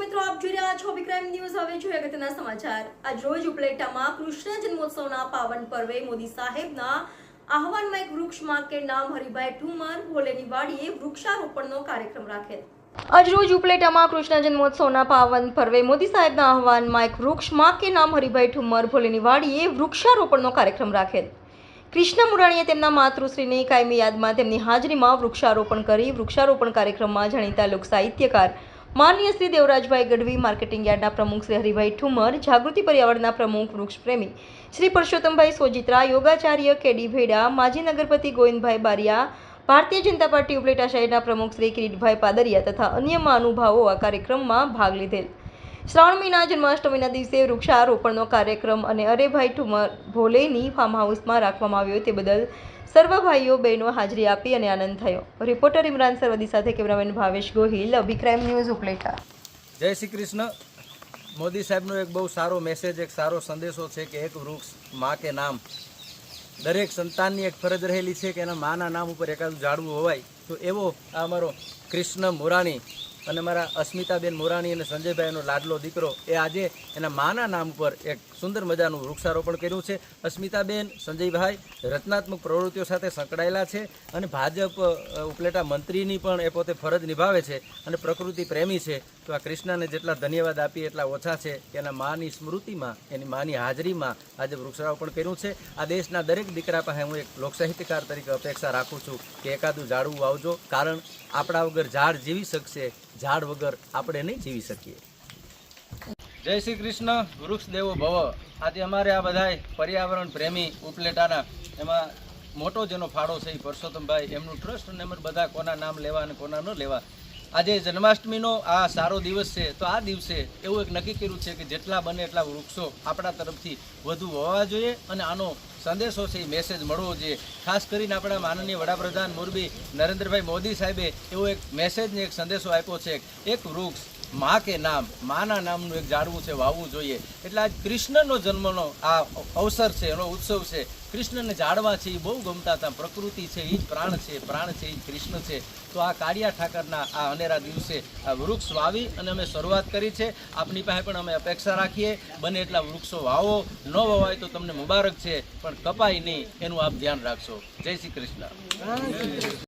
મિત્રો, આપ જોઈ રહ્યા છો વિક્રમ ન્યૂઝ. હવે જોઈએ અગત્યના સમાચાર. આજ રોજ ઉપલેટામાં કૃષ્ણ જન્મોત્સવના પાવન પર્વે મોદી સાહેબના આહવાનમાં એક વૃક્ષમાં કે નામ હરિભાઈ ઠુમર ભોલેની વાડીએ વૃક્ષારોપણનો કાર્યક્રમ રાખેલ. આજરોજ ઉપલેટામાં કૃષ્ણ જન્મોત્સવના પાવન પર્વે મોદી સાહેબના આહવાનમાં એક વૃક્ષમાં કે નામ હરિભાઈ ઠુમર ભોલેની વાડીએ વૃક્ષારોપણનો કાર્યક્રમ રાખેલ. કૃષ્ણ મુરાણીએ તેમના માતૃશ્રીની કાયમી યાદમાં તેમની હાજરીમાં વૃક્ષારોપણ કરી વૃક્ષારોપણ કાર્યક્રમમાં જાણીતા લોક સાહિત્યકાર માનનીય શ્રી દેવરાજભાઈ ગઢવી, માર્કેટિંગ યાર્ડના પ્રમુખ શ્રી હરિભાઈ ઠુમર, જાગૃતિ પર્યાવરણના પ્રમુખ વૃક્ષપ્રેમી શ્રી પરસોત્તમભાઈ સોજિત્રા, યોગાચાર્ય કેડી ભેડા, માજી નગરપતિ ગોવિંદભાઈ બારિયા, ભારતીય જનતા પાર્ટી ઉપલેટા શહેરના પ્રમુખ શ્રી કિરીટભાઈ પાદરિયા તથા અન્ય મહાનુભાવો આ કાર્યક્રમમાં ભાગ લીધેલ. શ્રાવણ મહિના જન્માષ્ટમીના દિવસે વૃક્ષારોપણનો કાર્યક્રમ અને અરેભાઈ ઠુમર ભોલેની ફાર્મ હાઉસમાં રાખવામાં આવ્યો તે બદલ સર્વ ભાઈઓ, બહેનો હાજરી આપી અને આનંદ થયો. રિપોર્ટર ઇમરાન સરવદી સાથે કેમેરામેન ભાવેશ ગોહિલ. અભિક્રાઇમ ન્યૂઝ ઉપલેટા. જય શ્રી કૃષ્ણ. મોદી સાહેબનો એક બહુ સારો મેસેજ એક સારો સંદેશો છે કે એક વૃક્ષમાં કે નામ. દરેક સંતાનની એક ફરજ રહેલી છે કે એના માના નામ ઉપર એકાદું ઝાડવું હોવાય. તો એવો આ અમારો કૃષ્ણ મુરાણી અને મારા અસ્મિતાબેન મોરાણી અને સંજયભાઈનો લાડલો દીકરો એ આજે એના માના નામ પર એક સુંદર મજાનું વૃક્ષારોપણ કર્યું છે. અસ્મિતાબેન, સંજયભાઈ રચનાત્મક પ્રવૃત્તિઓ સાથે સંકળાયેલા છે અને ભાજપ ઉપલેટા મંત્રીની પણ એ પોતે ફરજ નિભાવે છે અને પ્રકૃતિ પ્રેમી છે. તો આ કૃષ્ણને જેટલા ધન્યવાદ આપીએ એટલા ઓછા છે કે એના માની સ્મૃતિમાં, એની માની હાજરીમાં આજે વૃક્ષારોપણ કર્યું છે. આ દેશના દરેક દીકરા પાસે હું એક લોકસાહિત્યકાર તરીકે અપેક્ષા રાખું છું કે એકાદું ઝાડવું વાવજો કારણ આપણા વગર ઝાડ જીવી શકશે ઝાડ વગર આપણે નહીં જીવી શકીએ. જય શ્રી કૃષ્ણ વૃક્ષ દેવો ભવ. આજે અમારે આ બધાય પર્યાવરણ પ્રેમી ઉપલેટાના, એમાં મોટો જેનો ફાળો છે એ પરસોત્તમભાઈ, એમનું ટ્રસ્ટ અને બધા કોના નામ લેવા અને કોના ન લેવા. આજે જન્માષ્ટમીનો આ સારો દિવસ છે, તો આ દિવસે એવું એક નક્કી કર્યું છે કે જેટલા બને એટલા વૃક્ષો આપણા તરફથી વધુ હોવા જોઈએ અને આનો સંદેશો છે એ મેસેજ મળવો જોઈએ. ખાસ કરીને આપણા માનનીય વડાપ્રધાન મોરબી નરેન્દ્રભાઈ મોદી સાહેબે એવો એક મેસેજને એક સંદેશો આપ્યો છે, એક વૃક્ષ મા કે નામ, માના નામનું એક ઝાડવું છે, વાવવું જોઈએ. એટલે આજ કૃષ્ણનો જન્મનો આ અવસર છે, એનો ઉત્સવ છે. કૃષ્ણને ઝાડવા છે એ બહુ ગમતા હતા. પ્રકૃતિ છે એ જ પ્રાણ છે પ્રાણ છે એ કૃષ્ણ છે. તો આ કાળિયા ઠાકરના આ અનેરા દિવસે આ વૃક્ષ વાવી અને અમે શરૂઆત કરી છે. આપની પાસે પણ અમે અપેક્ષા રાખીએ. બને એટલા વૃક્ષો વાવો. ન વવાય તો તમને મુબારક છે. પણ કપાય નહીં, એનું આપ ધ્યાન રાખશો. જય શ્રી કૃષ્ણ.